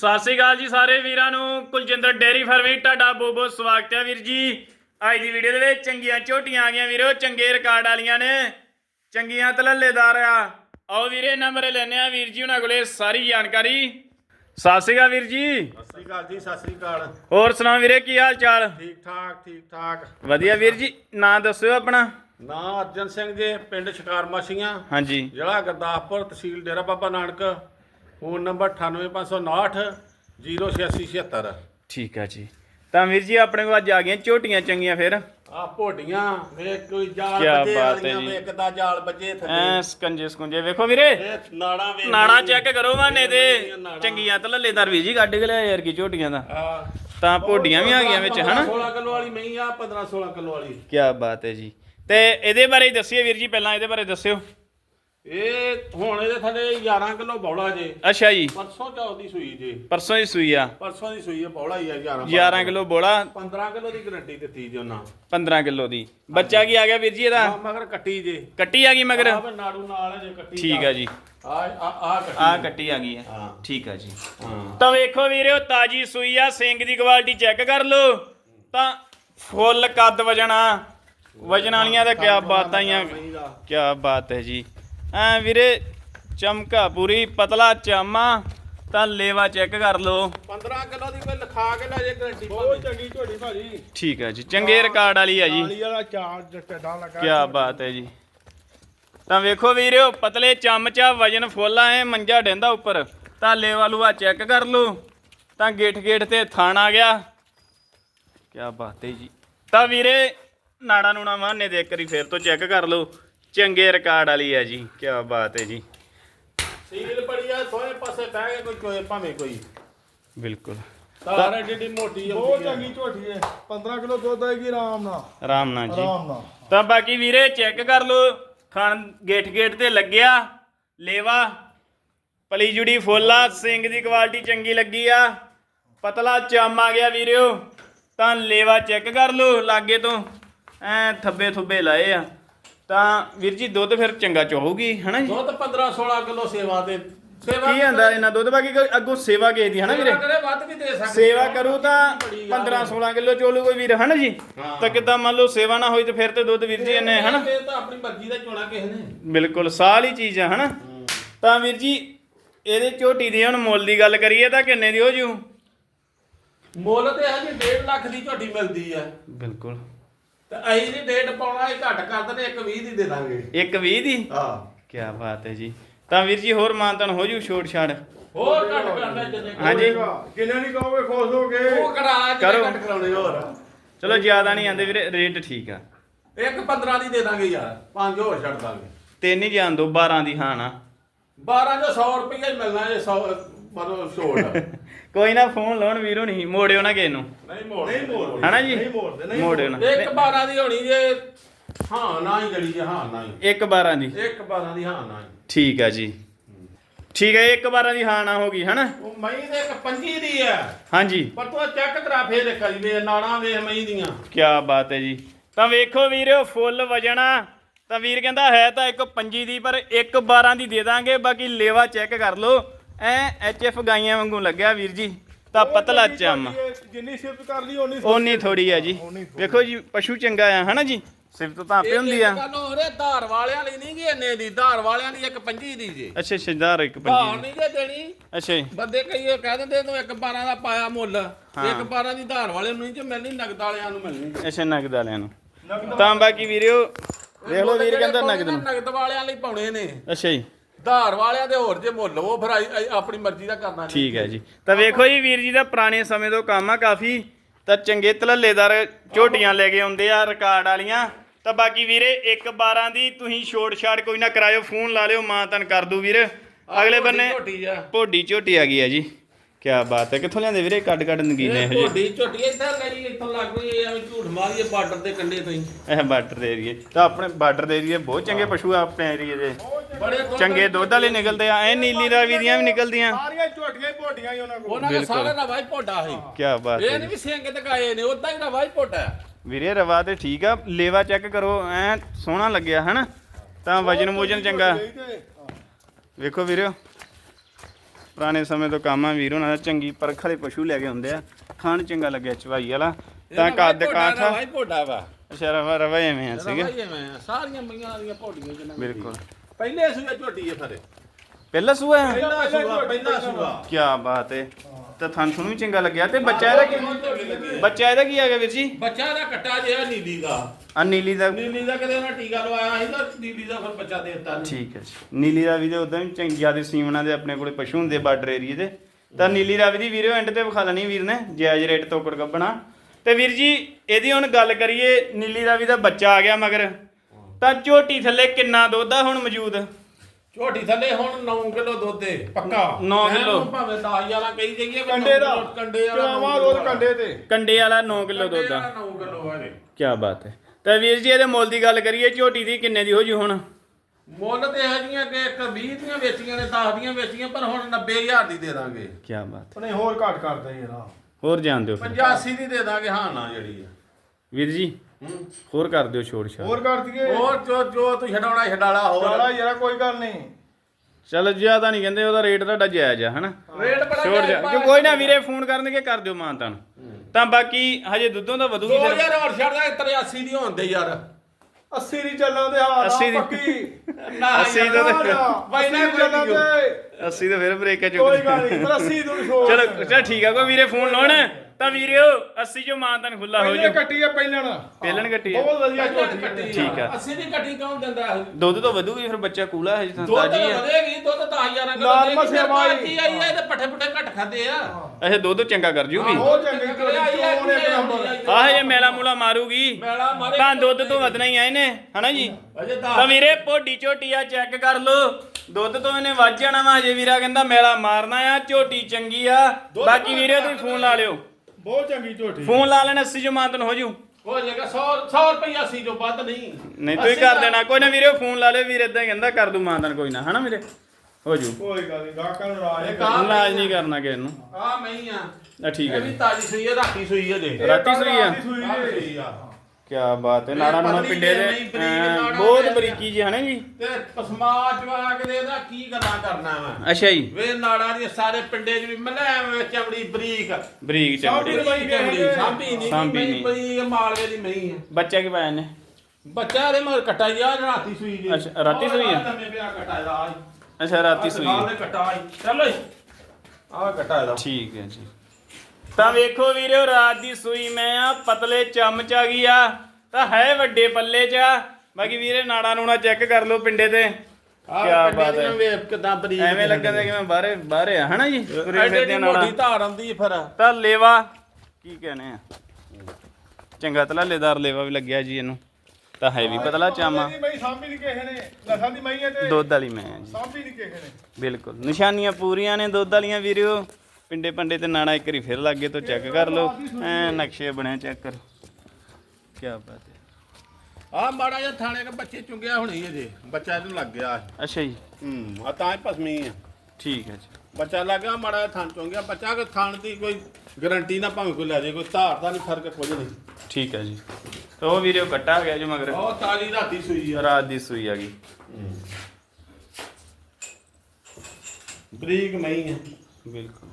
ਸਤਿ ਸ੍ਰੀ ਅਕਾਲ ਜੀ ਸਾਰੇ ਵੀਰਾਂ ਨੂੰ। ਕੁਲਜਿੰਦਰ ਡੇਰੀ ਫਾਰਮਿੰਗ ਤੁਹਾਡਾ ਬਹੁਤ ਬਹੁਤ ਸਵਾਗਤ ਹੈ ਵੀਰ ਜੀ। ਅੱਜ ਦੀ ਵੀਡੀਓ ਦੇ ਵਿੱਚ ਚੰਗੀਆਂ ਝੋਟੀਆਂ ਆ ਗਈਆਂ ਵੀਰੋ ਚੰਗੇ ਰਿਕਾਰਡ ਵਾਲੀਆਂ ਨੇ। ਚੰਗੀਆਂ ਤਲੱਲੇਦਾਰ ਆ। ਆਓ ਵੀਰੇ ਨੰਬਰ ਲੈਣੇ ਆ ਵੀਰ ਜੀ ਉਹਨਾਂ ਕੋਲੇ ਸਾਰੀ ਜਾਣਕਾਰੀ। ਸਤਿ ਸ੍ਰੀ ਅਕਾਲ ਵੀਰ ਜੀ। ਸਤਿ ਸ੍ਰੀ ਅਕਾਲ ਜੀ ਸਤਿ ਸ੍ਰੀ ਅਕਾਲ। ਹੋਰ ਸੁਣਾਓ ਵੀਰੇ ਕੀ ਹਾਲ ਚਾਲ? ਠੀਕ ਠਾਕ ਠੀਕ ਠਾਕ। ਵਧੀਆ ਵੀਰ ਜੀ ਨਾਂ ਦੱਸਿਓ ਆਪਣਾ। ਨਾਂ ਅਰਜਨ ਸਿੰਘ ਜੀ ਪਿੰਡ ਸ਼ਿਕਾਰ ਮਾਸੀਆਂ। ਹਾਂਜੀ। ਜ਼ਿਲ੍ਹਾ ਗੁਰਦਾਸਪੁਰ ਤਹਿਸੀਲ ਡੇਰਾ ਬਾਬਾ ਨਾਨਕ। ਫੋਨ ਨੰਬਰ 98559 08676 ਠੀਕ ਆ ਜੀ। ਤਾਂ ਵੀਰ ਜੀ ਆਪਣੇ ਕੋਲ ਅੱਜ ਆ ਗਈਆਂ ਝੋਟੀਆਂ ਚੰਗੀਆਂ ਫਿਰ। ਆ ਭੋਡੀਆਂ ਵੇਖ ਕੋਈ ਜਾਲ ਕਿਆ ਬੱਜੇ ਬਾਤ ਹੈ ਵਾਲੀਆਂ ਜੀ। ਵੇਖ ਦਾ ਜਾਲ ਬੱਜੇ ਥੱਲੇ। ਐ ਸਕੰਜੇ ਸਕੁੰਜੇ ਵੇਖੋ ਵੀਰੇ। ਇਹ ਨਾੜਾ ਵੇਖ। ਨਾੜਾ ਚੈੱਕ ਕਰੋ ਤੇ। ਨਾੜਾਂ। ਚੰਗੀਆਂ ਤਲੱਲੇਦਾਰ ਵੀਰ ਜੀ ਕੱਢ ਕੇ ਲਿਆ ਯਾਰ ਕੀ ਝੋਟੀਆਂ ਦਾ ਤਾਂ ਭੋਡੀਆਂ ਵੀ ਆ ਗਈਆਂ ਵਿੱਚ ਹਨਾ? 16 ਕਿਲੋ ਵਾਲੀ ਮਹੀਂ ਆ 15 16 ਕਿਲੋ ਵਾਲੀ। ਕੀ ਬਾਤ ਹੈ ਜੀ। ਤੇ ਇਹਦੇ ਬਾਰੇ ਦੱਸਿਓ ਵੀਰ ਜੀ ਪਹਿਲਾਂ ਇਹਦੇ ਬਾਰੇ ਦੱਸਿਓ। ਇਹ ਹੁਣ ਇਹਦੇ ਥੱਲੇ 11 ਕਿਲੋ ਬੌਲਾ ਜੇ। ਅੱਛਾ ਜੀ। ਪਰਸੋਂ ਚੌਥ ਦੀ ਸੂਈ ਜੇ। ਪਰਸੋਂ ਹੀ ਸੂਈ ਆ। ਪਰਸੋਂ ਦੀ ਸੂਈ ਹੈ ਬੌਲਾ ਹੀ ਆ 11 11 ਕਿਲੋ। ਬੋਲਾ। 15 ਕਿਲੋ ਦੀ ਗਰੰਟੀ ਦਿੱਤੀ ਜੀ ਉਹਨਾਂ। 15 ਕਿਲੋ ਦੀ। ਬੱਚਾ ਕੀ ਆ ਗਿਆ ਵੀਰ ਜੀ ਇਹਦਾ? ਆ ਮਗਰ ਕੱਟੀ ਜੇ। ਕੱਟੀ ਆ ਗਈ ਮਗਰ? ਆ ਵੀ ਨਾੜੂ ਨਾਲ ਹੈ ਜੇ ਕੱਟੀ ਠੀਕ ਆ ਜੀ। ਆ ਆ ਆ ਕੱਟੀ ਆ ਕੱਟੀ ਆ ਗਈ ਹੈ ਹਾਂ। ਠੀਕ ਆ ਜੀ। ਹਾਂ। ਤਾਂ ਵੇਖੋ ਵੀਰਿਓ ਤਾਜੀ ਸੂਈ ਆ ਸਿੰਘ ਦੀ ਕੁਆਲਿਟੀ ਚੈੱਕ ਕਰ ਲਓ। ਤਾਂ ਫੁੱਲ ਕੱਦ ਵਜਣਾ। ਵਜਣ ਵਾਲੀਆਂ ਤਾਂ ਕਿਆ ਬਾਤਾਂ ਦਾ। ਕਿਆ ਬਾਤ ਹੈ ਜੀ। ਐ ਵੀਰੇ ਚਮਕਾ ਪੂਰੀ ਪਤਲਾ ਚਾਮਾ ਤਾਂ ਲੇਵਾ ਚੈੱਕ ਕਰ ਲਓ। 15 ਕਿਲੋ ਦੀ ਕੋਈ ਲਿਖਾ ਕੇ ਲੈ ਜੇ ਗਰੰਟੀ ਬਹੁਤ ਚੰਗੀ ਝੋਟੀ ਭਾਜੀ। ਠੀਕ ਹੈ ਜੀ ਚੰਗੇ ਰਿਕਾਰਡ ਵਾਲੀ ਆ ਜੀ। ਕਾਲੀ ਵਾਲਾ ਚਾਰ ਜੱਟਾਂ ਲੱਗਾ ਕਿਆ ਬਾਤ ਹੈ ਜੀ। ਤਾਂ ਵੇਖੋ ਵੀਰਿਓ ਪਤਲੇ ਚਮਚਾ ਵਜਨ ਫੁੱਲਾ ਐ ਮੰਜਾ ਡੈਂਦਾ ਉੱਪਰ। ਤਾਂ ਲੇਵਾ ਲੂਆ ਚੈੱਕ ਕਰ ਲਓ। ਤਾਂ ਗੇਠ ਗੇਠ ਤੇ ਥਾਣ ਆ ਗਿਆ। ਕਿਆ ਬਾਤ ਹੈ ਜੀ। ਤਾਂ ਵੀਰੇ ਨਾੜਾ ਨੂਣਾ ਮਾਨੇ ਦੇ ਇੱਕ ਵਾਰੀ ਫੇਰ ਤੋਂ ਚੈੱਕ ਕਰ ਲਓ। ਚੰਗੇ ਰਿਕਾਰਡ ਵਾਲੀ ਆ ਜੀ ਕਿਆ ਬਾਤ ਹੈ ਜੀ। ਸੀਲ ਬੜੀ ਆ ਸੋਹਣੇ ਪਾਸੇ ਬਹਿ ਕੇ ਕੋਈ ਕੋਈ ਭਾਵੇਂ ਕੋਈ। ਬਿਲਕੁਲ। ਤਾਰ ਐਡੀ ਐਡੀ ਮੋਟੀ ਬਹੁਤ ਚੰਗੀ ਝੋਟੀ ਹੈ। 15 ਕਿਲੋ ਦੁੱਧ ਆਏਗੀ ਆਰਾਮ ਨਾਲ। ਆਰਾਮ ਨਾਲ ਜੀ। ਆਰਾਮ ਨਾਲ। ਤਾਂ ਬਾਕੀ ਵੀਰੇ ਚੈੱਕ ਕਰ ਲਓ। ਖਾਣ ਗੇਟ ਗੇਟ ਤੇ ਲੱਗਿਆ। ਲੇਵਾ ਪਲੀ ਜੁੜੀ ਫੁੱਲਾ ਸਿੰਘ ਦੀ ਕੁਆਲਿਟੀ ਚੰਗੀ ਲੱਗੀ ਆ। ਪਤਲਾ ਚਮ ਆ ਗਿਆ ਵੀਰਿਓ। ਤਾਂ ਲੇਵਾ ਚੈੱਕ ਕਰ ਲਓ ਲਾਗੇ ਤੋਂ। ਐ ਥੱਬੇ ਥੁੱਬੇ ਲਾਏ ਆ। ਤਾਂ ਵੀਰ ਜੀ ਦੁੱਧ ਫਿਰ ਚੰਗਾ ਚੋਹੂਗੀ ਹਨਾ ਜੀ? ਦੁੱਧ 15 16 ਕਿਲੋ ਸੇਵਾ ਤੇ ਸੇਵਾ ਕੀ ਹੁੰਦਾ ਇਹਨਾਂ ਦੁੱਧ ਬਾਕੀ ਕੋਈ ਅੱਗੋਂ ਸੇਵਾ ਕਿਸੇ ਦੀ ਹਨਾ ਵੀਰੇ? ਸੇਵਾ ਕਰੇ ਵੱਧ ਵੀ ਦੇ ਸਕਦੇ ਸੇਵਾ ਕਰੂ ਤਾਂ 15 16 ਕਿਲੋ ਚੋਲੂ ਕੋਈ ਵੀਰ ਹਨਾ ਜੀ? ਹਾਂ। ਤਾਂ ਕਿਦਾਂ ਮੰਨ ਲਓ ਸੇਵਾ ਨਾ ਹੋਈ ਤੇ ਫਿਰ ਤੇ ਦੁੱਧ ਵੀਰ ਜੀ ਇਹਨੇ ਹਨਾ? ਇਹ ਤਾਂ ਆਪਣੀ ਮਰਜ਼ੀ ਦਾ ਚੋਣਾ ਕਿਸੇ ਨੇ। ਬਿਲਕੁਲ ਸਾਲ ਹੀ ਚੀਜ਼ ਆ ਹਨਾ? ਤਾਂ ਵੀਰ ਜੀ ਇਹਦੇ ਝੋਟੀ ਦੀ ਹੁਣ ਮੁੱਲ ਦੀ ਗੱਲ ਕਰੀਏ ਤਾਂ ਕਿੰਨੇ ਦੀ ਹੋ ਜੂ? ਮੁੱਲ ਤੇ ਹਜੇ 1.5 ਲੱਖ ਦੀ ਝੋਟੀ ਮਿਲਦੀ ਆ। ਬਿਲਕੁਲ। ਤੇ ਅਸੀਂ ਨਹੀਂ ਡੇਟ ਪਾਉਣਾ ਇਹ ਘੱਟ ਕਰ ਦਿੰਦੇ ਇੱਕ 20 ਦੀ ਦੇ ਦਾਂਗੇ। ਇੱਕ 20 ਦੀ? ਹਾਂ। ਕੀ ਬਾਤ ਹੈ ਜੀ। ਤਾਂ ਵੀਰ ਜੀ ਹੋਰ ਮਾਨਤਨ ਹੋ ਜੂ ਛੋਟ ਛਾੜ ਹੋਰ ਘੱਟ ਕਰਦਾ ਜਿੰਨੇ ਹਾਂਜੀ। ਕਿੰਨੇ ਨਹੀਂ ਕਹੋਗੇ ਖੁਸ਼ ਹੋ ਗਏ ਉਹ ਕਰਾ। ਜਿੰਨੇ ਘੱਟ ਕਰਾਉਣੇ ਹੋਰ। ਚਲੋ ਜ਼ਿਆਦਾ ਨਹੀਂ ਆਂਦੇ ਵੀਰੇ ਰੇਟ ਠੀਕ ਆ। ਇੱਕ 15 ਦੀ ਦੇ ਦਾਂਗੇ ਯਾਰ ਪੰਜ ਹੋਰ ਛੱਡ ਦਾਂਗੇ। ਤਿੰਨ ਹੀ ਜਾਣ ਦੋ 12 ਦੀ ਹਾਂ ਨਾ। 12 ਜੋ 100 ਰੁਪਏ ਹੀ ਮਿਲਣਾ ਜੇ 100 ਮਤਲਬ ਛੋੜ ਕੋਈ ਨਾ ਫੋਨ ਲਾਉਣ ਵੀਰੋ ਨਹੀਂ ਮੋੜਿਓ ਨਾ ਕਿਸੇ ਨੂੰ। ਨਹੀਂ ਮੋੜ ਨਹੀਂ ਮੋੜਦੇ ਹਨਾ ਜੀ? ਨਹੀਂ ਮੋੜਦੇ ਨਹੀਂ ਮੋੜਿਓ ਨਾ। ਇੱਕ 12 ਦੀ ਹੋਣੀ ਜੇ ਹਾਂ ਨਾ ਹੀ ਜੜੀ ਜੇ ਹਾਂ ਨਾ ਹੀ। ਇੱਕ 12 ਦੀ। ਇੱਕ 12 ਦੀ ਹਾਂ ਨਾ ਹੀ। ਠੀਕ ਆ ਜੀ। ਠੀਕ ਹੈ ਇੱਕ 12 ਦੀ ਹਾਂ ਨਾ ਹੋ ਗਈ ਹਨਾ? ਉਹ ਮਈ ਦੇ ਇੱਕ ਪੰਜੀ ਦੀ ਹੈ ਹਾਂਜੀ। ਪਰ ਤੂੰ ਚੈੱਕ ਕਰਾ ਫੇਰ ਇੱਕ ਵਾਰੀ ਵੇ ਨਾੜਾਂ ਵੇਖ ਮਈ ਦੀਆਂ। ਕੀ ਬਾਤ ਹੈ ਜੀ। ਤਾਂ ਵੇਖੋ ਵੀਰੋ ਫੁੱਲ ਵਜਣਾ। ਤਾਂ ਵੀਰ ਕਹਿੰਦਾ ਹੈ ਤਾਂ ਇੱਕ ਪੰਜੀ ਦੀ ਪਰ ਇੱਕ 12 ਦੀ ਦੇ ਦਾਂਗੇ। ਬਾਕੀ ਲੇਵਾ ਚੈੱਕ ਕਰ ਲਓ। ਐ ਐਚ ਐਫ ਗਾਈਆਂ ਵਾਂਗੂ ਲੱਗਿਆ ਵੀਰ ਜੀ ਤਾਂ ਪਤਲਾ ਚਮ। ਜਿੰਨੀ ਸਿਫਤ ਕਰ ਲਈ ਓਨੀ ਓਨੀ ਥੋੜੀ ਹੈ ਜੀ। ਵੇਖੋ ਜੀ ਪਸ਼ੂ ਚੰਗਾ ਆ ਹਨਾ ਜੀ? ਸਿਫਤ ਤਾਂ ਆਪੇ ਹੁੰਦੀ ਆ। ਇੱਕ ਗੱਲ ਧਾਰ ਵਾਲਿਆਂ ਲਈ ਨਹੀਂ ਗੀ ਇੰਨੇ ਦੀ ਧਾਰ ਵਾਲਿਆਂ ਦੀ ਇੱਕ ਪੰਜੀ ਦੀ ਜੇ। ਅੱਛਾ ਧਾਰ ਨਹੀਂ ਜੇ ਦੇਣੀ ਅੱਛਾ ਜੀ। ਬੰਦੇ ਕਈ ਇਹ ਕਹਿ ਦਿੰਦੇ ਤੂੰ ਇੱਕ 12 ਦਾ ਪਾਇਆ ਮੁੱਲ ਇੱਕ 12 ਦੀ ਧਾਰ ਵਾਲੇ ਨੂੰ ਨਹੀਂ ਜੇ ਮਿਲਣੀ ਨਗਦ ਵਾਲਿਆਂ ਨੂੰ ਮਿਲਣੀ। ਅੱਛਾ ਨਗਦ ਵਾਲਿਆਂ ਨੂੰ। ਤਾਂ ਬਾਕੀ ਵੀਰਿਓ ਵੇਖ ਲਓ ਵੀਰ ਕਹਿੰਦਾ ਨਗਦ ਨੂੰ। ਨਗਦ ਵਾਲਿਆਂ ਲਈ ਪਾਉਣੇ ਨੇ। ਅੱਛਾ ਜੀ। ਧਾਰ ਵਾਲਿਆਂ ਦੇ ਹੋਰ ਜੇ ਮੁੱਲ ਉਹ ਫਿਰ ਆਈ- ਆਈ- ਆਪਣੀ ਮਰਜ਼ੀ ਦਾ ਕਰਨਾ ਜੀ। ਠੀਕ ਹੈ ਜੀ। ਤਾਂ ਵੇਖੋ ਜੀ ਵੀਰ ਜੀ ਦਾ ਪੁਰਾਣੇ ਸਮੇਂ ਤੋਂ ਕੰਮ ਆ ਕਾਫੀ। ਤਾਂ ਚੰਗੇ ਤਲੱਲੇਦਾਰ ਝੋਟੀਆਂ ਲੈ ਕੇ ਆਉਂਦੇ ਆ ਰਿਕਾਰਡ ਵਾਲੀਆਂ। ਤਾਂ ਬਾਕੀ ਵੀਰੇ 1 12 ਦੀ ਤੁਸੀਂ ਛੋਟ ਛਾੜ ਕੋਈ ਨਾ ਕਰਾਇਓ ਫੋਨ ਲਾ ਲਿਓ ਮਾਂ ਤਨ ਕਰ ਦੂ ਵੀਰ। ਅਗਲੇ ਬੰਨੇ ਝੋਟੀ ਆ। ਭੋਡੀ ਝੋਟੀ ਆ ਗਈ ਆ ਜੀ। ਕੀ ਬਾਤ ਹੈ ਕਿੱਥੋਂ ਲਿਆਂਦੇ ਵੀਰੇ? ਕੱਡ ਕੱਡ ਨਗੀਨੇ ਇਹ ਇਹੋ ਝੋਟੀ ਝੋਟੀ ਇੱਧਰ ਲਈ ਇੱਥੋਂ ਲੱਗ ਗਈ ਐਵੇਂ ਝੂਠ ਮਾਰੀਏ ਬਾਰਡਰ ਦੇ ਕੰਢੇ ਤੋਂ ਹੀ। ਜਿਹੇ ਇਹ ਬਾਰਡਰ ਦੇ ਏਰੀਏ। ਤਾਂ ਆਪਣੇ ਬਾਰਡਰ ਦੇ ਏਰੀਏ ਬਹੁਤ ਚੰਗੇ ਪਸ਼ੂ ਆ ਆਪਣੇ ਏਰੀਏ ਦੇ। ਬੜੇ ਦੁੱਧ ਚੰਗੇ ਦੁੱਧ ਵਾਲੇ ਨਿਕਲਦੇ ਆ ਐ ਨੀਲੀ ਰਾਵੀ ਦੀਆਂ ਵੀ ਨਿਕਲਦੀਆਂ। ਸਾਰੀਆਂ ਝੋਟੀਆਂ ਹੀ ਭੋਟੀਆਂ ਹੀ ਉਹਨਾਂ ਕੋਲ। ਉਹਨਾਂ ਦਾ ਸਾਰਾ ਦਾ ਵਾਈ ਪੋਟਾ ਸੀ ਕੀ ਬਾਤ ਇਹ ਹੈ ਨਹੀਂ ਵੀ ਸਿੰਘ ਟਕਾਏ ਨੇ ਉਦਾਂ ਹੀ ਦਾ ਵਾਈ ਪੋਟਾ ਵੀਰੇ ਰਵਾ ਤੇ ਠੀਕ ਆ ਲੇਵਾ ਚੈੱਕ ਕਰੋ ਐ ਸੋਹਣਾ ਲੱਗਿਆ ਹਨਾ? ਤਾਂ ਵਜਨ ਵੂਜਨ ਚੰਗਾ। ਵੇਖੋ ਵੀਰਿਓ ਪੁਰਾਣੇ ਸਮੇਂ ਤੋਂ ਕੰਮ ਆ ਵੀਰ ਉਹਨਾਂ ਦਾ ਚੰਗੀ ਪਰਖ ਵਾਲੇ ਪਸ਼ੂ ਲੈ ਕੇ ਹੁੰਦੇ ਆ। ਖਾਣ ਚੰਗਾ ਲੱਗਿਆ ਚਵਾਈ ਵਾਲਾ। ਤਾਂ ਕੱਦ ਕਾਠ। ਭਾਈ ਪੋਡਾ ਵਾ। ਅੱਛਾ ਰਵਾ ਰਵਾ ਐਵੇਂ ਆ ਸੀਗੇ ਰਵਾਈ ਐਵੇਂ ਆ, ਸਾਰੀਆਂ ਮਈਆਂ ਦੀਆਂ ਪੋਡੀਆਂ ਜਿੰਨਾਂ ਬਿਲਕੁਲ। ਪਹਿਲੇ ਸੂਏ ਝੋਟੀ ਹੈ ਫਰੇ ਪਹਿਲਾ ਸੂਆ ਹੈ ਪਹਿਲਾ ਸੂਆ ਪਹਿਲਾ ਸੂਆ। ਕੀ ਬਾਤ ਹੈ ਤਾਂ ਥਣ ਥਣ ਵੀ ਚੰਗਾ ਲੱਗਿਆ ਤੇ ਬੱਚਾ ਇਹਦਾ ਕੀ ਬੱਚਾ ਇਹਦਾ ਕੀ ਹੈਗਾ ਵੀਰ ਜੀ? ਬੱਚਾ ਦਾ ਕੱਟਾ ਜਿਹਾ ਨੀਲੀ ਦਾ। ਆ ਨੀਲੀ ਦਾ ਨੀਲੀ ਦਾ ਕਦੇ ਉਹਨਾਂ ਟੀਕਾ ਲਵਾਇਆ ਸੀ ਤਾਂ ਨੀਲੀ ਦਾ ਫਿਰ ਬੱਚਾ ਦੇ ਦਿੱਤਾ ਨਹੀਂ ਠੀਕ ਹੈ ਜੀ। ਨੀਲੀ ਰਾਵੀ ਦੇ ਉਦਾਂ ਵੀ ਚੰਗੀਆਂ ਦੇ ਸੀਮਣਾ ਦੇ ਆਪਣੇ ਕੋਲੇ ਪਸ਼ੂ ਹੁੰਦੇ ਬਾਰਡਰ ਏਰੀਏ ਦੇ। ਤਾਂ ਨੀਲੀ ਰਾਵੀ ਦੀ ਵੀਡੀਓ ਐਂਡ ਤੇ ਵਿਖਾ ਲੈਣੀ ਵੀਰ ਨੇ ਜਾਇਜ਼ ਰੇਟ ਤੋਕੜ ਕੱਢਣਾ ਤੇ ਵੀਰ ਜੀ ਇਹਦੀ ਹੁਣ ਗੱਲ ਕਰੀਏ ਨੀਲੀ ਰਾਵੀ ਦਾ ਬੱਚਾ ਆ ਗਿਆ ਮਗਰ। ਤਾਂ ਝੋਟੀ ਥੱਲੇ ਕਿੰਨਾ ਦੁੱਧ ਆ ਹੁਣ ਮੌਜੂਦ? ਝੋਟੀ ਥੱਲੇ ਹੁਣ 9 ਕਿਲੋ ਦੁੱਧ ਹੈ ਪੱਕਾ। ਨੌ ਕਿੱਲੋ। ਐਨੂੰ ਭਾਵੇਂ 10 11 ਕਹੀ ਜਾਈਏ ਕੰਡੇ ਦਾ। ਨੌ ਕਿੱਲੋ ਕੰਡੇ ਵਾਲਾ ਚਲਾਵਾ ਦੁੱਧ ਕੰਡੇ ਤੇ। ਕੰਡੇ ਵਾਲਾ 9 ਕਿਲੋ ਦੁੱਧ ਆ। 9 ਕਿਲੋ ਹੈ ਕੀ ਬਾਤ ਹੈ। ਤਾਂ ਵੀਰ ਜੀ ਇਹਦੇ ਮੁੱਲ ਦੀ ਗੱਲ ਕਰੀਏ ਝੋਟੀ ਦੀ ਕਿੰਨੇ ਦੀ ਹੋ ਜੂ ਹੁਣ? ਮੁੱਲ ਤੇ ਇਹ ਜੀਆਂ ਕਿ ਇੱਕ 20 ਦੀਆਂ ਵੇਚੀਆਂ ਨੇ 10 ਦੀਆਂ ਵੇਚੀਆਂ ਪਰ ਹੁਣ 90000 ਦੀ ਦੇ ਦਾਂਗੇ। ਕੀ ਬਾਤ ਨਹੀਂ ਹੋਰ ਘੱਟ ਕਰਦਾ ਯਾਰ। ਹੋਰ ਜਾਣ ਦਿਓ ਫਿਰ। 85 ਦੀ ਦੇ ਦਾਂਗੇ ਹਾਂ ਨਾ ਜਿਹੜੀ ਆ। ਵੀਰ ਜੀ ਹੂੰ। ਹੋਰ ਕਰ ਦਿਓ ਛੋੜ ਛਾੜ। ਹੋਰ ਕਰ ਦਈਏ। ਹੋਰ ਜੋ ਜੋ ਤੂੰ ਛਡਾਉਣਾ ਛਡਾਲਾ ਹੋਰ। ਯਾਰ ਕੋਈ ਗੱਲ ਨਹੀਂ। ਚਲ ਜ਼ਿਆਦਾ ਨਹੀਂ ਕਹਿੰਦੇ ਉਹਦਾ ਰੇਟ ਤੁਹਾਡਾ ਜਾਇਜ਼ ਆ ਹਨਾ? ਰੇਟ ਬੜਾ ਛੋੜ ਜਾ। ਜਾਇਜ਼ ਕਿ ਕੋਈ ਨਾ। ਵੀਰੇ ਫੋਨ ਕਰਨਗੇ ਕਰ ਦਿਓ ਮਾਂ ਤਾਂ ਤਾਂ ਬਾਕੀ ਹਜੇ ਦੁੱਧੋਂ ਦਾ ਵਧੂਗੀ ਫਿਰ। 2000 ਹੋਰ ਛੱਡਦਾ 83 ਦੀ ਹੁੰਦੇ ਯਾਰ। 80 ਦੀ ਚੱਲਾਂ ਦੇ ਹਾਲ 80 ਆ। ਪੱਕੀ। ਨਾ ਅੱਸੀ ਦਾ ਤਾਂ- ਬਾਈ 80 ਨਾ ਚੱਲਾਂ ਕੋਈ ਦੇ। 80 ਤਾਂ ਫਿਰ ਬ੍ਰੇਕ ਚ ਕੋਈ ਗੱਲ ਨਹੀਂ ਪਰ 80 ਤੋਂ ਛੋੜ। ਚਲੋ ਚਲ ਠੀਕ ਆ ਕੋਈ ਵੀਰੇ ਫੋਨ ਲਾਉਣ? ਤਾਂ ਵੀਰਿਓ 80 ਚੋਂ ਮਾਂ ਤਾਂ ਖੁੱਲਾ ਹੋ ਪਹਿਲੇ ਕੱਟੀ ਆ ਪਹਿਲਣ ਪਹਿਲਣ ਕੱਟੀ ਆ। ਬਹੁਤ ਵਧੀਆ ਕੱਟੀ ਝੋਟੀ ਠੀਕ ਆ। 80 ਦੀ ਕੱਟੀ ਕੌਣ ਦਿੰਦਾ ਇਹ? ਦੁੱਧ ਤੋਂ ਵਧੂਗੀ ਫਿਰ ਬੱਚਾ ਕੂਲਾ ਹੈ ਦੁੱਧ ਤਾਜੀ ਆ। ਵਧੇਗੀ ਦੁੱਧ 10000 ਕਿਲੋ ਨਾਲ ਦੇਗੀ ਮੱਸਿਆ ਫਿਰ ਮਾਈ। ਪਾਰਟੀ ਆਈ ਹੈ ਤੇ ਪੱਠੇ ਪੁੱਠੇ ਘੱਟ ਖਾਂਦੇ ਆ। ਅੱਛਾ ਦੁੱਧ ਚੰਗਾ ਕਰ ਜੂਗੀ। ਬਹੁਤ ਚੰਗੀ ਝੋਟੀ ਚੋਣ ਇੱਕ ਨੰਬਰ। ਆਹ ਇਹ ਮੇਲਾ ਮੂਲਾ ਮਾਰੂਗੀ ਮੇਲਾ ਮਾਰੇ ਤਾਂ ਦੁੱਧ ਤੋਂ ਵਧਣਾ ਹੀ ਆ ਇਹਨੇ ਹਨਾ ਜੀ? ਅਜੇ ਤਾਂ ਤਾਂ ਵੀਰੇ ਭੋਡੀ ਝੋਟੀ ਆ ਚੈੱਕ ਕਰ ਲੋ ਦੁੱਧ ਤੋਂ ਇਹਨੇ ਵੱਧ ਜਾਣਾ ਵਾ ਹਜੇ ਵੀਰਾ ਕਹਿੰਦਾ ਮੇਲਾ ਮਾਰਨਾ ਆ ਝੋਟੀ ਚੰਗੀ ਆ। ਬਾਕੀ ਵੀਰੇ ਤੁਸੀਂ ਫੋਨ ਲਾ ਲਿਓ। ਬਹੁਤ ਚੰਗੀ ਝੋਟੀ। ਫੋਨ ਲਾ ਲੈਣਾ 80 ਜੋ ਮਾਤਨ ਹੋ ਜੂ। ਹੋ ਜਾਏਗਾ 100 100 ਰੁਪਈਆ ਸੀ ਜੋ ਵੱਧ ਨਹੀਂ। ਨਹੀਂ ਤੁਸੀਂ ਕਰ ਦੇਣਾ। ਕੋਈ ਨਾ ਵੀਰੇ ਫੋਨ ਲਾ ਲਿਓ। ਵੀਰ ਇਦਾਂ ਕਹਿੰਦਾ ਕਰ ਦੂ ਮਾਤਨ ਕੋਈ ਨਾ ਹਨਾ ਵੀਰੇ? ਹੋ ਜੂ। ਕੋਈ ਗੱਲ ਨਹੀਂ ਗਾਹਕਾਂ ਨੂੰ ਰਾਜ ਆਹ ਇਲਾਜ ਨਹੀਂ ਕਰਨਾ ਕਿਸੇ ਨੂੰ। ਆ ਮਈ ਆ। ਆ ਠੀਕ ਹੈ ਇਹ ਵੀ ਜੀ। ਤਾਜੀ ਸੂਈ ਹੈ ਰਾਤੀ ਸੂਈ ਹੈ ਜੇ। ਰਾਤੀ ਸੂਈ ਆ? ਸੂਈ ਰਾਤ। ਸੂਈ ਆ। ਕੀ ਬਾਤ ਹੈ ਨਾੜਾ ਨੂੰ ਪਤਲੀ ਪਿੰਡੇ ਦੇ ਨਹੀਂ, ਬਰੀਕ ਐਂ ਨਾੜਾਂ ਬਹੁਤ ਦੇ। ਬਰੀਕੀ ਜੀ ਹਨਾ ਜੀ। ਤੇ ਪਸਮਾ ਜਵਾਕ ਦੇ ਦਾ ਕੀ ਗੱਲਾਂ ਕਰਨਾ ਵਾ? ਅੱਛਾ ਜੀ। ਵੇ ਨਾੜਾਂ ਦੀ ਸਾਰੇ ਪਿੰਡੇ 'ਚ ਵੀ ਮਲੇ ਵਿੱਚ ਚਮੜੀ ਬਰੀਕ। ਬਰੀਕ ਸਾਂਭੀ ਚਮੜੀ ਨੀ। ਚਮੜੀ। ਸਾਂਭੀ ਨਹੀਂ ਸਾਂਭੀ ਨਹੀਂ। ਬਰੀਕ ਮਾਲਵੇ ਦੀ ਮਈ ਹੈ। ਬੱਚਾ ਕੀ ਪਾਇਆ ਨੇ ਬੱਚਾ ਇਹਦੇ ਮਗਰ ਕੱਟਾ ਜਾ ਰਾਤੀ ਸੂਈ ਜੀ। ਅੱਛਾ, ਰਾਤੀ ਸੂਈ ਆ? ਤਮੇ ਪਿਆ ਕੱਟਾ ਇਹਦਾ। ਅੱਛਾ ਰਾਤੀ ਸੂਈ ਹੈ। ਦੇ ਕੱਟਾ ਆਈ ਚੱਲ ਓਏ। ਆ ਕੱਟਾ ਇਹਦਾ। ਠੀਕ ਹੈ ਜੀ। ਤਾਂ ਵੇਖੋ ਵੀਰੋ ਰਾਤ ਦੀ ਸੂਈ ਮੈਂ ਆ ਪਤਲੇ ਚਮਚ ਆ ਗਈ ਆ। ਤਾਂ ਹੈ ਵੱਡੇ ਪੱਲੇ ਚ ਆ। ਬਾਕੀ ਵੀਰੇ ਨਾੜਾ ਨੂਣਾ ਚੈੱਕ ਕਰ ਲਓ ਪਿੰਡੇ ਤੇ। ਕੱਟੇ ਬਾਤ ਹੈ। ਵੇਖ ਕਿਦਾਂ ਬਰੀਕ ਐਵੇਂ ਲੱਗਦਾ ਕਿ ਮੈਂ ਬਾਹਰੇ ਬਾਹਰੇ ਆ ਹਨਾ ਜੀ? ਤੁਰੇ ਐਡੇ ਫਿਰਦੇ ਦੀ ਨਾੜਾ। ਮੋਟੀ ਧਾਰ ਆਉਂਦੀ ਫਿਰ। ਤਾਂ ਲੇਵਾ ਕੀ ਕਹਨੇ ਆ? ਚੰਗਾ ਤਲਾਲੇਦਾਰ ਲੇਵਾ ਵੀ ਲੱਗਿਆ ਜੀ ਇਹਨੂੰ। ਤਾਂ ਹੈ ਵੀ ਪਤਲਾ ਚਾਮਾ ਮੈਂ ਸਾਂਭੀ ਨਹੀਂ ਕਿਸੇ ਨੇ। ਲਸਾਂ ਦੀ ਮਈ ਹੈ ਤੇ ਦੁੱਧ ਵਾਲੀ ਮੈਂ ਆ ਜੀ। ਸਾਂਭੀ ਨਹੀਂ ਕਿਸੇ ਨੇ। ਬਿਲਕੁਲ। ਨਿਸ਼ਾਨੀਆਂ ਪੂਰੀਆਂ ਨੇ ਦੁੱਧ ਵਾਲੀਆਂ ਵੀਰਿਓ ਪਿੰਡੇ ਪੰਡੇ ਤੇ ਨਾਣਾ ਇੱਕ ਵਾਰੀ ਫਿਰ ਲੱਗੇ ਤੋਂ ਚੈੱਕ ਕਰ ਲਓ। ਐ ਨਕਸ਼ੇ ਬਣਿਆ ਚੈੱਕ ਕਰ। ਕੀ ਬਾਤ ਹੈ। ਆ ਮਾੜਾ ਜਿਹਾ ਥਾਣੇ ਕੇ ਬੱਚੇ ਚੁੰਗਿਆ ਹੋਣੀ ਹੈ ਜੇ। ਬੱਚਾ ਇਹਨੂੰ ਲੱਗ ਗਿਆ ਅੱਛਾ ਜੀ। ਹੂੰ ਆ ਤਾਂ ਹੀ ਭਸਮੀ ਆ। ਠੀਕ ਹੈ ਜੀ। ਬੱਚਾ ਲੱਗ ਮਾੜਾ ਜਿਹਾ ਥਣ ਚੁੰਗਿਆ। ਬੱਚਾ ਕਿ ਥਣ ਦੀ ਕੋਈ ਗਾਰੰਟੀ ਨਾ ਭਾਵੇਂ ਕੋਈ ਲੈ ਜੇ ਕੋਈ ਧਾਰ ਦਾ ਨਹੀਂ ਫ਼ਰਕ ਕੁਝ ਨਹੀਂ। ਠੀਕ ਹੈ ਜੀ। ਤਾਂ ਉਹ ਵੀਡੀਓ ਕੱਟਾ ਗਿਆ ਜੀ ਮਗਰ। ਬਹੁਤ ਤਾਜੀ ਰਾਤੀ ਸੂਈ ਆ। ਰਾਤ ਦੀ ਸੂਈ ਆ ਗਈ। ਬਰੀਕ ਮਈ ਹੈ ਬਿਲਕੁਲ।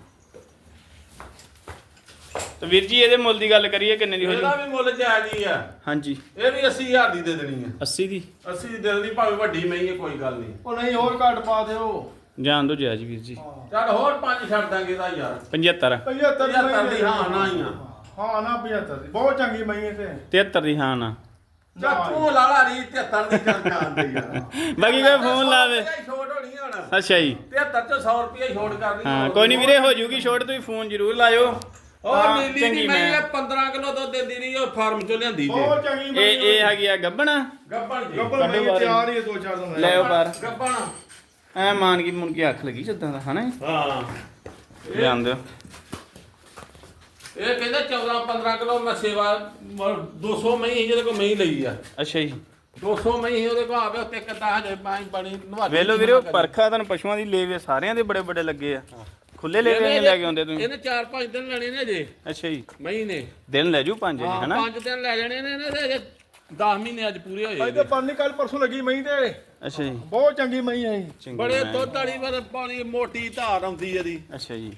ਤਾਂ ਵੀਰ ਜੀ ਇਹਦੇ ਮੁੱਲ ਦੀ ਗੱਲ ਕਰੀਏ ਕਿੰਨੇ ਦੀ ਹੋ ਇਹਦਾ ਜੀ ਵੀ ਮੁੱਲ ਜਾਇਜ਼ ਹੀ ਆ। ਹਾਂਜੀ। ਇਹ ਵੀ 80000 ਦੀ ਦੇ ਦੇਣੀ ਹੈ 80 ਦੀ? 80 ਦੀ ਦੇ ਦੇਣੀ ਭਾਵੇਂ ਵੱਡੀ ਮਈ ਹੈ ਕੋਈ ਗੱਲ ਨਹੀਂ। ਉਹ ਨਹੀਂ ਹੋਰ ਘੱਟ ਪਾ ਦਿਓ। ਜਾਣ ਦੋ ਜਾਇਜ਼ ਵੀਰ ਜੀ। ਚੱਲ ਹੋਰ ਪੰਜ ਛੱਡ ਦਾਂਗੇ ਇਹਦਾ ਯਾਰ। 75 75 ਦੀ 75 ਦੀ ਹਾਂ ਨਾ ਹੀ ਆ। ਹਾਂ ਨਾ 75 ਦੀ। ਬਹੁਤ ਚੰਗੀ ਮਈ ਹੈ ਤੇ। 73 ਦੀ ਹਾਂ ਨਾ। ਚਾ ਤੂੰ ਲਾਲਾ ਰੀ 73 ਦੀ ਚੱਲ ਜਾਂਦੇ ਯਾਰ। ਬਾਕੀ ਕੋਈ ਫੋਨ ਲਾਵੇ ਛੋਟ ਹੋਣੀ ਆ ਹੁਣ। ਅੱਛਾ ਜੀ। 73 ਚ 100 ਰੁਪਏ ਛੋਟ ਕਰਨੀ ਹਾਂ ਕੋਈ ਨਹੀਂ ਵੀਰੇ ਹੋ ਜੂਗੀ ਛੋਟ ਤੁਸੀਂ ਫੋਨ ਜ਼ਰੂਰ ਲਾਇਓ। ਉਹ ਹਾਂ, ਨੀਲੀ ਚੰਗੀ ਦੀ ਮੈਂ। ਮੈਂ। 15 ਕਿਲੋ ਦੁੱਧ ਦਿੰਦੀ ਰਹੀ ਉਹ ਫਾਰਮ ਚੋਂ ਲਿਆਂਦੀ ਜੇ। ਚੰਗੀ ਮਈ ਇਹ ਇਹ ਹੈਗੀ ਆ ਗੱਬਣਾ? ਗੱਬਣ ਜੀ। ਕੱਢੋ ਮਈ ਬਾਹਰ। ਤਿਆਰ ਹੀ ਹੈ ਦੋ ਚਾਰ ਦਿਨ ਲੈ ਆਓ ਬਾਹਰ ਗੱਬਣ। ਐ ਮਾਨ ਕੀ ਮੁਨ ਕੀ ਅੱਖ ਲੱਗੀ ਜਦਾਂ ਦਾ ਹਨਾ ਹਾਂ। ਲਿਆਂਦੇ ਇਹ ਕਹਿੰਦਾ 14 15 ਕਿਲੋ ਮੈਂ ਸੇਵਾ ਮ- 200 ਮਹੀਂ ਸੀ ਜਿਹਦੇ ਕੋਲ ਮਹੀਂ ਲਈ ਆ। ਅੱਛਾ ਜੀ। 200 ਮਹੀਂ ਸੀ ਉਹਦੇ ਕੋਲ ਆਵੇ ਉੱਤੇ ਕਿੱਦਾਂ ਹਜੇ ਪਾਣੀ ਬਣੀ ਨਵਾ ਵੇਲੋ ਵੀਰੇ ਪਰਖਾ ਤੁਹਾਨੂੰ ਪਸ਼ੂਆਂ ਦੀ ਲੇਵੇ ਸਾਰਿਆਂ ਦੇ ਬੜੇ ਬੜੇ ਲੱਗੇ ਆ। ਖੁੱਲੇ ਲੇਵੇ ਲੈ ਕੇ ਆਉਂਦੇ ਤੁਸੀਂ? ਇਹਨੇ 4-5 ਦਿਨ ਲੈਣੇ ਨੇ ਅਜੇ। ਅੱਛਾ ਜੀ। ਮਹੀਂ ਨੇ। ਦਿਨ ਲੈ ਜੂ ਪੰਜ ਜੀ ਹਾਂ ਹਨਾ? 5 ਦਿਨ ਲੈ ਜਾਣੇ ਨੇ ਇਹਨੇ ਅਜੇ 10 ਮਹੀਨੇ ਅੱਜ ਪੂਰੇ ਹੋਏ ਅੱਜ ਤਾਂ ਪਰਨੀ ਕੱਲ ਪਰਸੋਂ ਲੱਗੀ ਮਈ ਤੇ। ਅੱਛਾ ਜੀ। ਬਹੁਤ ਚੰਗੀ ਮਈ ਚੰਗੀ ਬੜੇ। ਦੁੱਧ ਵਾਲੀ ਪਰ ਪਾਣੀ ਮੋਟੀ ਧਾਰ ਆਉਂਦੀ ਇਹਦੀ। ਅੱਛਾ ਜੀ।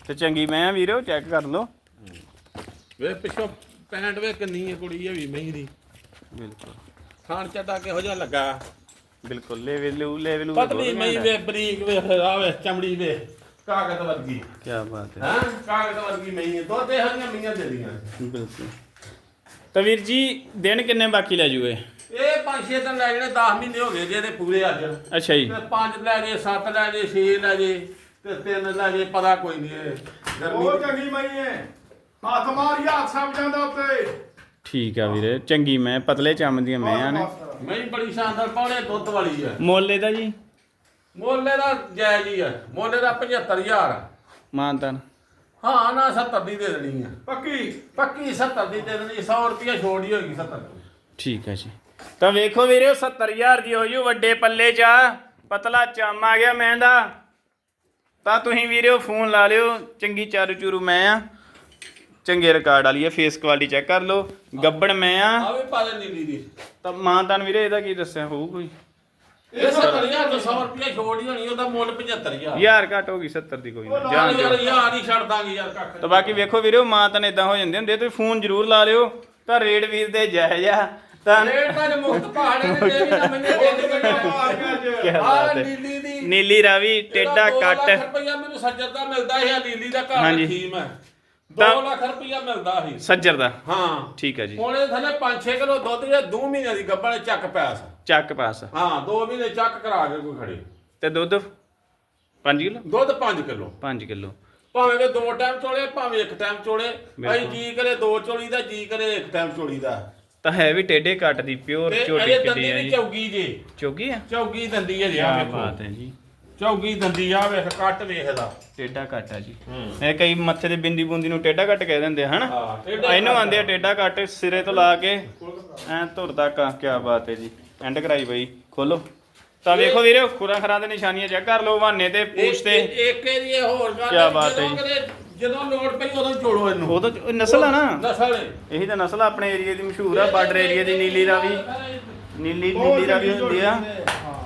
ਤੇ ਚੰਗੀ ਮੈਂ ਆ ਵੀਰੋ ਚੈੱਕ ਕਰ ਲਓ। ਵੇ ਪਿੱਛੋਂ ਪੈਂਟ ਵੇ ਕਿੰਨੀ ਹੈ ਕੁੜੀ ਇਹ ਵੀ ਮਹੀਂ ਦੀ। ਬਿਲਕੁਲ। ਖਾਣ ਚੱਡਾ ਕਿਹੋ ਜਿਹਾ ਲੱਗਾ। ਬਿਲਕੁਲ ਲੈਵਲ ਲੂ ਲੈਵਲ ਪਤਲੀ ਮਹੀਂ ਵੇ ਬਰੀਕ ਵੇ ਆਵੇ ਚਮੜੀ ਵੇ। ਕਾਗਜ਼ ਵਰਗੀ। ਕੀ ਬਾਤ ਹੈ। ਹਾਂ? ਕਾਗਜ਼ ਵਰਗੀ ਮਹੀਂ ਹੈ। ਦੁੱਧ ਇਹੋ ਜਿਹੀਆਂ ਮਹੀਆਂ ਦਿੰਦੀਆਂ ਬਿਲਕੁਲ। ਤਾਂ ਵੀਰ ਜੀ ਦਿਨ ਕਿੰਨੇ ਬਾਕੀ ਲੈ ਜੂਏ ਇਹ ਪੰਜ ਛੇ ਦਿਨ ਲੈ ਜਿਹੜੇ 10 ਮਹੀਨੇ ਹੋ ਗਏ ਜੇ ਇਹਦੇ ਪੂਰੇ ਅੱਜ। ਅੱਛਾ ਜੀ। ਤੇ ਪੰਜ ਲੈ ਜੇ ਸੱਤ ਲੈ ਜੇ ਛੇ ਲੈ ਜੇ ਤੇ ਤਿੰਨ ਲੈ ਜੇ ਪਤਾ ਕੋਈ ਨਹੀਂ ਗਰਮੀ ਬਹੁਤ ਚੰਗੀ ਮਈ ਹੈ। ਹੱਥ ਮਾਰੀ ਹੱਥ ਸਭ ਜਾਂਦਾ ਉੱਤੇ। ਠੀਕ ਆ ਵੀਰੇ ਚੰਗੀ ਮੈਂ ਪਤਲੇ ਚੰਮ ਦੀਆਂ ਮੈਂ ਆ ਨੇ। ਮਹੀਂ ਬੜੀ ਸ਼ਾਨਦਾਰ ਪਾਉਣੇ ਦੁੱਧ ਵਾਲੀ ਹੈ ਮੁੱਲ ਇਹਦਾ ਜੀ? ਮੋਲੇ ਦਾ ਜਾਇਜ਼ ਹੀ ਹੈ ਮੋਲੇ ਦਾ 75000 ਮਾਨਤਨ। ਹਾਂ ਨਾ 70 ਦੀ ਦੇ ਦੇਣੀ ਹੈ ਪੱਕੀ? ਪੱਕੀ 70 ਦੀ ਦੇ ਦੇਣੀ 100 ਰੁਪਿਆ ਛੋੜ ਹੀ ਹੋਏਗੀ 70 ਦੀ ਠੀਕ ਹੈ ਜੀ। ਤਾਂ ਵੇਖੋ ਵੀਰੇ 70000 ਦੀ ਹੋ ਜੂ ਵੱਡੇ ਪੱਲੇ ਚ ਆ, ਪਤਲਾ ਚੰਮ ਆ ਗਿਆ ਮੈਂ ਦਾ। ਤਾਂ ਤੁਸੀਂ ਵੀਰੇ ਫੋਨ ਲਾ ਲਿਓ। ਚੰਗੀ ਚਾਰੂ ਚੂਰੂ ਮੈਂ ਆ। ਚੰਗੇ ਰਿਕਾਰਡ ਵਾਲੀ ਆ ਫੇਸ ਕੁਆਲਿਟੀ ਚੈੱਕ ਕਰ ਲਓ। ਗੱਬੜ ਮੈਂ ਆ। ਆ ਵੀ ਪਾ ਦੇ ਨੀਲੀ ਦੀ ਤਾਂ ਮਾਨਤਨ ਵੀਰੇ ਇਹਦਾ ਕੀ ਦੱਸਿਆ ਹੋਊ ਕੋਈ? ਇਹ 70000 ਤੋਂ 100 ਰੁਪਿਆ ਛੋੜ ਹੀ ਹੋਣੀ ਉਹਦਾ ਮੁੱਲ 75000 ਯਾਰ ਘੱਟ ਹੋ ਗਈ 70 ਦੀ ਕੋਈ ਨਾ ਯਾਰ ਜਾਣ ਯਾਰ ਦਿਓ। ਯਾਰ ਹੀ ਛੱਡ ਦਾਂਗੇ ਯਾਰ ਕੱਖ ਤਾਂ ਬਾਕੀ ਵੇਖੋ ਵੀਰੇ ਮਾਂ ਤਾਂ ਇਦਾਂ ਹੋ ਜਾਂਦੇ ਹੁੰਦੇ ਤੁਸੀਂ ਫੋਨ ਜ਼ਰੂਰ ਲਾ ਲਿਓ ਤਾਂ ਰੇਡ ਵੀਰ ਦੇ ਜਾਇਜ਼ ਆ ਤਾਂ ਰੇਟ ਤਾਂ ਮੁਕਤ ਪਹਾੜੇ ਨੇ ਦੇ ਵੀ ਨਾ ਮੈਨੂੰ ਦੇ ਦੇ ਕੀ ਆ ਬਾਤ ਹੈ। ਨੀਲੀ ਦੀ ਨੀਲੀ ਰਾਵੀ ਟੇਡਾ ਕੱਟ। ਰੁਪਇਆ ਮੈਨੂੰ ਸੱਜਰ ਦਾ ਮਿਲਦਾ ਸੀ ਆ ਨੀਲੀ ਦਾ ਘਰ ਹਾਂਜੀ। ਰੱਖੀ ਮੈਂ। 2 ਤਾਂ- ਲੱਖ ਰੁਪਇਆ ਮਿਲਦਾ ਸੀ। ਸੱਜਰ ਦਾ? ਹਾਂ। ਠੀਕ ਹੈ ਜੀ। ਹੁਣ ਇਹ ਥੱਲੇ 5-6 ਕਿਲੋ ਦੁੱਧ ਜੇ 2 ਮਹੀਨਿਆਂ ਦੀ ਗੱਬੜ ਚੱਕ ਪੈਸ ਚੱਕ ਪਾਸ। ਹਾਂ 2 ਮਹੀਨੇ ਚੱਕ ਕਰਾ ਕੇ ਕੋਈ ਖੜੇ। ਤੇ ਦੁੱਧ? 5 ਕਿਲੋ? ਦੁੱਧ 5 ਕਿਲੋ। 5 ਕਿਲੋ। ਭਾਵੇਂ ਕਿ ਦੋ ਟਾਈਮ ਚੋਲੇ ਭਾਵੇਂ ਇੱਕ ਟਾਈਮ ਚੋਲੇ। ਅਸੀਂ ਜੀ ਕਰੇ ਦੋ ਚੋਲੀ ਦਾ ਜੀ ਕਰੇ ਇੱਕ ਟਾਈਮ ਚੋਲੀ ਦਾ। ਤਾਂ ਹੈ ਵੀ ਟੇਡੇ ਕੱਟ ਦੀ ਪਿਓਰ ਝੋਟੀ ਕਿੱਡੀ ਦੰਦੀ ਹੈ ਵੀ ਜੀ ਚੌਗੀ ਜੇ। ਚੋਗੀ ਆ? ਚੌਗੀ ਦੰਦੀ ਹੈ ਜੀ ਕੀ ਆ ਬਾਤ ਹੈ ਜੀ। ਚੌਗੀ ਦੰਦੀ ਆ ਵੇਖ ਕੱਟ ਵੇਖ ਇਹਦਾ ਟੇਡਾ ਕੱਟ ਆ ਜੀ। ਇਹ ਕਈ ਮੱਥੇ ਦੇ ਬਿੰਦੀ ਬੁੰਦੀ ਨੂੰ ਟੇਡਾ ਕੱਟ ਕਹਿ ਦਿੰਦੇ ਹਨਾ? ਇਹਨੂੰ। ਆਂਦੇ ਆ ਟੇਡਾ ਕੱਟ ਸਿਰੇ ਤੋਂ ਲਾ ਕੇ ਐ ਧੁਰ ਤੱਕ ਆ ਕੀ ਬਾਤ ਹੈ ਜੀ। ਐਂਡ ਕਰਾਈ ਬਈ ਖੋਲੋ। ਤਾਂ ਵੇਖੋ ਵੀਰੇ ਖੁਰਾ ਖਰਾ ਦੇ ਨਿਸ਼ਾਨੀਆਂ ਚੈੱਕ ਕਰ ਲਓ ਵਾਨੇ ਤੇ ਪੂਛ ਤੇ। ਇੱਕ- ਇੱਕ ਇਹਦੀ ਇਹ ਹੋਰ ਗੱਲ ਕਿਆ ਹੈ, ਬਾਤ ਹੈ ਜਦੋਂ ਕਿਤੇ- ਜਦੋਂ ਲੋੜ ਪਈ ਉਦੋਂ ਚੋਲੋ ਇਹਨੂੰ। ਉਹ ਤਾਂ ਨਸਲ ਆ ਨਾ। ਨਸਲ ਹੈ। ਇਹੀ ਤਾਂ ਨਸਲ ਆ ਆਪਣੇ ਏਰੀਏ ਦੀ ਮਸ਼ਹੂਰ ਆ ਬਾਰਡਰ ਏਰੀਏ ਦੀ ਨੀਲੀ ਰਾਵੀ। ਨੀਲੀ ਬਹੁਤ ਨੀਲੀ ਰਾਵੀ ਚੰਗੀ ਹੁੰਦੀ ਆ। ਝੋਟੀ ਨੇ, ਹਾਂ?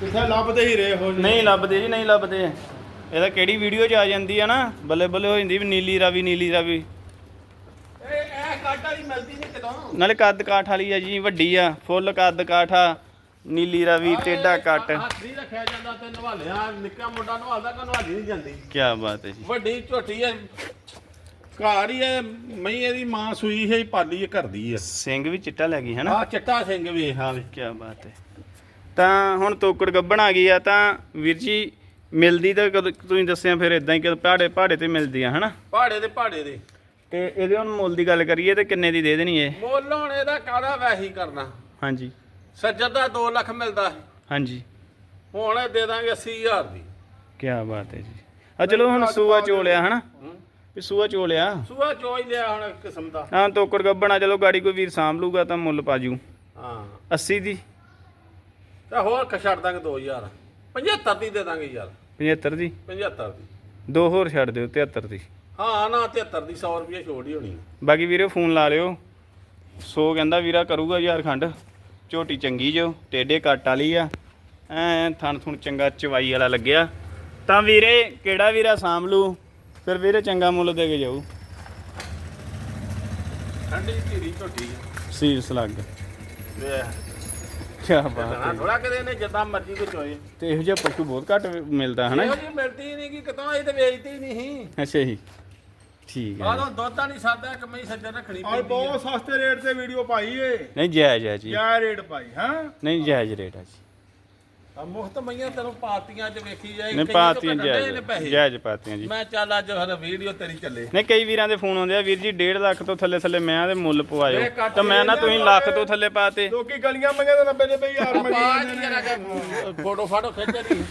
ਕਿੱਥੇ ਲੱਭਦੇ ਹੀ ਰਹੇ ਹੋ ਜੀ ਨਹੀਂ ਲੱਭਦੇ ਜੀ ਨਹੀਂ ਲੱਭਦੇ। ਇਹਦਾ ਕਿਹੜੀ ਵੀਡੀਓ 'ਚ ਆ ਜਾਂਦੀ ਆ ਨਾ? ਬੱਲੇ ਬੱਲੇ ਹੋ ਜਾਂਦੀ ਵੀ ਨੀਲੀ ਰਾਵੀ ਨੀਲੀ ਰਾਵੀ ਇਹ ਇਹ ਕੱਟ ਵਾਲੀ ਮਿਲਦੀ ਨਹੀਂ ਕਿਤੋਂ ਨਾਲੇ ਕੱਦ ਕਾਠ ਵਾਲੀ ਆ ਜੀ ਵੱਡੀ ਆ ਫੁੱਲ ਕੱਦ ਕਾਠ ਆ ਨੀਲੀ ਰਾਵੀ ਟੇਡਾ ਕੱਟ। ਹੱਥ ਨਹੀਂ ਰੱਖਿਆ ਜਾਂਦਾ ਤੇ ਨਵਾਲਿਆ ਨਿੱਕਾ ਮੁੰਡਾ ਨਵਾਲਦਾ ਕਿ ਨਵਾਲੀ ਨਹੀਂ ਜਾਂਦੀ। ਕੀ ਬਾਤ ਹੈ ਜੀ। ਵੱਡੀ ਝੋਟੀ ਹੈ ਘਰ ਹੀ ਹੈ ਮਈ ਇਹਦੀ ਮਾਂ ਸੂਈ ਹੈ ਪਾਲੀ ਹੈ ਘਰ ਦੀ ਹੈ ਸਿੰਘ ਵੀ ਚਿੱਟਾ ਲੈ ਗਈ ਹਨਾ? ਆ ਚਿੱਟਾ ਸਿੰਘ ਵੇ ਕੀ ਬਾਤ ਹੈ। ਤਾਂ ਹੁਣ ਤੋਕੜ ਗੱਬਣ ਆ ਗਈ ਆ ਤਾਂ ਵੀਰ ਜੀ ਮਿਲਦੀ ਤਾਂ ਕਦੋਂ ਤੁਸੀਂ ਦੱਸਿਆ ਫਿਰ ਇਦਾਂ ਹੀ ਕਿ ਪਹਾੜੇ ਪਹਾੜੇ ਤੇ ਮਿਲਦੀ ਆ ਹਨਾ? ਪਹਾੜੇ ਦੇ ਪਹਾੜੇ ਦੇ। ਤੇ ਇਹਦੇ ਹੁਣ ਮੁੱਲ ਦੀ ਗੱਲ ਕਰੀਏ ਤੇ ਕਿੰਨੇ ਦੀ ਦੇ ਦੇਣੀ ਇਹ? ਮੁੱਲ ਹੁਣ ਇਹਦਾ ਕਾਹਦਾ ਵੈਸੀ ਕਰਨਾ? ਹਾਂਜੀ। ਸੱਜਰ ਦਾ 2 ਲੱਖ ਮਿਲਦਾ ਸੀ। ਹਾਂਜੀ। ਹੁਣ ਇਹ ਦੇ ਦਾਂਗੇ 80000 ਦੀ। ਕੀ ਬਾਤ ਹੈ ਜੀ। ਆ ਚਲੋ ਹੁਣ ਸੂਆ ਚੋਲਿਆ ਹਨਾ। ਵੀ ਸੂਆ ਚੋਲਿਆ ਸੂਆ ਚੋ ਹੀ ਲਿਆ ਹੁਣ ਕਿਸਮ ਦਾ। ਹਾਂ ਤੋਕੜ ਗੱਬਣਾ ਚਲੋ ਗਾੜੀ ਕੋਈ ਵੀਰ ਸਾਂਭ ਲੂਗਾ ਤਾਂ ਮੁੱਲ ਪਾਜੂ ਹਾਂ। 80 ਦੀ। ਤਾਂ ਹੋਰ ਕ ਛੱਡ ਦਾਂਗੇ 2000 75 ਦੀ ਦੇ ਦਾਂਗੇ ਯਾਰ। 75 ਦੀ? 75 ਦੀ। ਦੋ ਹੋਰ ਛੱਡ ਦਿਓ 73 ਦੀ। ਹਾਂ ਨਾ 73 ਦੀ 100 ਰੁਪਏ ਛੋੜ ਹੀ ਹੋਣੀ। ਬਾਕੀ ਵੀਰੇ ਫੋਨ ਲਾ ਲਿਓ। ਸੋ ਕਹਿੰਦਾ ਵੀਰਾ ਕਰੂਗਾ ਯਾਰ ਖੰਡ। ਝੋਟੀ ਚੰਗੀ ਜੋ ਟੇਡੇ ਕੱਟ ਵਾਲੀ ਆ। ਐ ਥਣ ਥੁਣ ਚੰਗਾ ਚਵਾਈ ਵਾਲਾ ਲੱਗਿਆ। ਤਾਂ ਵੀਰੇ ਕਿਹੜਾ ਵੀਰਾ ਸਾਂਭ ਲੂ? ਫਿਰ ਵੀਰੇ ਚੰਗਾ ਮੁੱਲ ਦੇ ਕੇ ਜਾਊ। ਠੰਡੀ ਧੀਰੀ ਝੋਟੀ ਸੀਰਸ ਲੱਗ ਕੀ ਬਾਤ ਹੈ। ਥੋੜਾ ਕਿਤੇ ਨੇ ਜਿੱਦਾਂ ਮਰਜ਼ੀ ਕੋ ਚੋਏ। ਤੇ ਇਹੋ ਜਿਹਾ ਪਸ਼ੂ ਬਹੁਤ ਘੱਟ ਮਿਲਦਾ ਹਨਾ? ਇਹੋ ਜੀ ਮਿਲਦੀ ਨਹੀਂ ਕਿ ਕਿਤੋਂ ਇਹ ਤੇ ਵੇਚਦੀ ਨਹੀਂ। ਅੱਛਾ ਜੀ। ਠੀਕ ਹੈ। ਆਹ ਤਾਂ ਦੁੱਧ ਤਾਂ ਨਹੀਂ ਸਾਦਾ ਕਮਈ ਸੱਜਰ ਰੱਖਣੀ ਔਰ ਪੈਂਦੀ ਬਹੁਤ ਸਸਤੇ ਰੇਟ ਤੇ ਵੀਡੀਓ ਪਾਈ ਏ। ਨਹੀਂ ਜਾਇਜ਼ ਹੈ ਜੀ। ਕਿਆ ਰੇਟ ਪਾਈ ਹਾਂ? ਨਹੀਂ ਜਾਇਜ਼ ਰੇਟ ਹੈ ਜੀ। ਆ ਮੁਫਤ ਮਈਆਂ ਤੈਨੂੰ ਪਾਤੀਆਂ ਚ ਵੇਖੀ ਜਾਏ ਨਹੀਂ ਪਾਤੀਆਂ ਜਾਇਜ਼। ਜਾਇਜ਼ ਪਾਤੀਆਂ ਜੀ। ਮੈਂ ਚੱਲ ਅੱਜ ਹਰ ਵੀਡੀਓ ਤੇਰੀ ਚੱਲੇ। ਨਹੀਂ ਕਈ ਵੀਰਾਂ ਦੇ ਫੋਨ ਆਉਂਦੇ ਆ ਵੀਰ ਜੀ 1.5 ਲੱਖ ਤੋਂ ਥੱਲੇ ਥੱਲੇ ਮੈਂ ਦੇ ਮੁੱਲ ਪਵਾਇਓ। ਤਾਂ ਮੈਂ ਨਾ ਤੁਸੀਂ ਲੱਖ ਤੋਂ ਥੱਲੇ ਪਾਤੇ। ਲੋਕੀ ਗਲੀਆਂ ਮੰਗੇ ਤਾਂ 90 90 ਹਜ਼ਾਰ ਮੰਗੀ ਬਾਅਦ ਜਾਂਦੇ ਜਰਾ ਨੇ। ਫੋਟੋ ਫਾਟੋ ਖਿੱਚ ਦੀ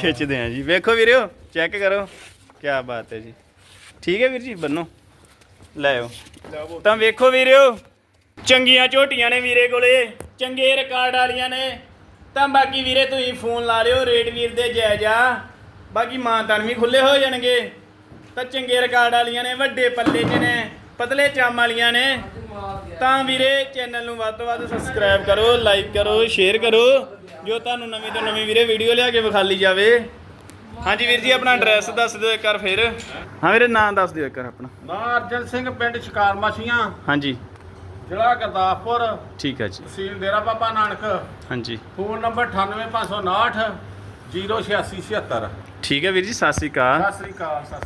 ਖਿੱਚਦੇ ਆ ਜੀ। ਵੇਖੋ ਵੀਰਿਓ ਚੈੱਕ ਕਰੋ। ਕੀ ਬਾਤ ਹੈ ਜੀ। ਠੀਕ ਹੈ ਵੀਰ ਜੀ ਬੰਨੋ। ਲੈ ਆਓ। ਤਾਂ ਵੇਖੋ ਵੀਰਿਓ ਚੰਗੀਆਂ ਝੋਟੀਆਂ ਨੇ ਵੀਰੇ ਕੋਲੇ ਚੰਗੇ ਰਿਕਾਰਡ ਵਾਲੀਆਂ ਨੇ। ਤਾਂ ਬਾਕੀ ਵੀਰੇ ਤੁਸੀਂ ਫੋਨ ਲਾ ਲਿਓ ਰੇਟ ਵੀਰ ਦੇ ਜਾਇਜ਼ ਆ। ਬਾਕੀ ਮਾਨਤਾਨ ਵੀ ਖੁੱਲੇ ਹੋ ਜਾਣਗੇ। ਤਾਂ ਚੰਗੇ ਰਿਕਾਰਡ ਵਾਲੀਆਂ ਨੇ ਵੱਡੇ ਪੱਲੇ 'ਚ ਨੇ ਪਤਲੇ ਚਾਮ ਵਾਲੀਆਂ ਨੇ। ਤਾਂ ਵੀਰੇ ਚੈਨਲ ਨੂੰ ਵੱਧ ਤੋਂ ਵੱਧ ਸਬਸਕ੍ਰਾਈਬ ਕਰੋ ਲਾਈਕ ਕਰੋ ਸ਼ੇਅਰ ਕਰੋ। ਜੋ ਤੁਹਾਨੂੰ ਨਵੀਂ ਤੋਂ ਨਵੀਂ ਵੀਰੇ ਵੀਡੀਓ ਲਿਆ ਕੇ ਵਿਖਾਲੀ ਜਾਵੇ। ਹਾਂਜੀ ਵੀਰ ਜੀ ਆਪਣਾ ਐਡਰੈਸ ਦੱਸ ਦਿਓ ਇੱਕ ਵਾਰ ਫਿਰ। ਹਾਂ ਵੀਰੇ ਨਾਂ ਦੱਸ ਦਿਓ ਇੱਕ ਵਾਰ ਆਪਣਾ। ਨਾਂ ਅਰਜਨ ਸਿੰਘ ਪਿੰਡ ਸ਼ਿਕਾਰ ਮਾਛੀਆਂ ਹਾਂਜੀ। ਜ਼ਿਲ੍ਹਾ ਗੁਰਦਾਸਪੁਰ। ਠੀਕ ਹੈ ਜੀ। ਤਹਿਸੀਲ ਡੇਰਾ ਬਾਬਾ ਨਾਨਕ। ਹਾਂਜੀ। ਫੋਨ ਨੰਬਰ 98559 08676 ਠੀਕ ਹੈ ਵੀਰ ਜੀ ਸਤਿ ਸ਼੍ਰੀ ਅਕਾਲ। ਸਤਿ ਸ੍ਰੀ ਅਕਾਲ ਸਤਿ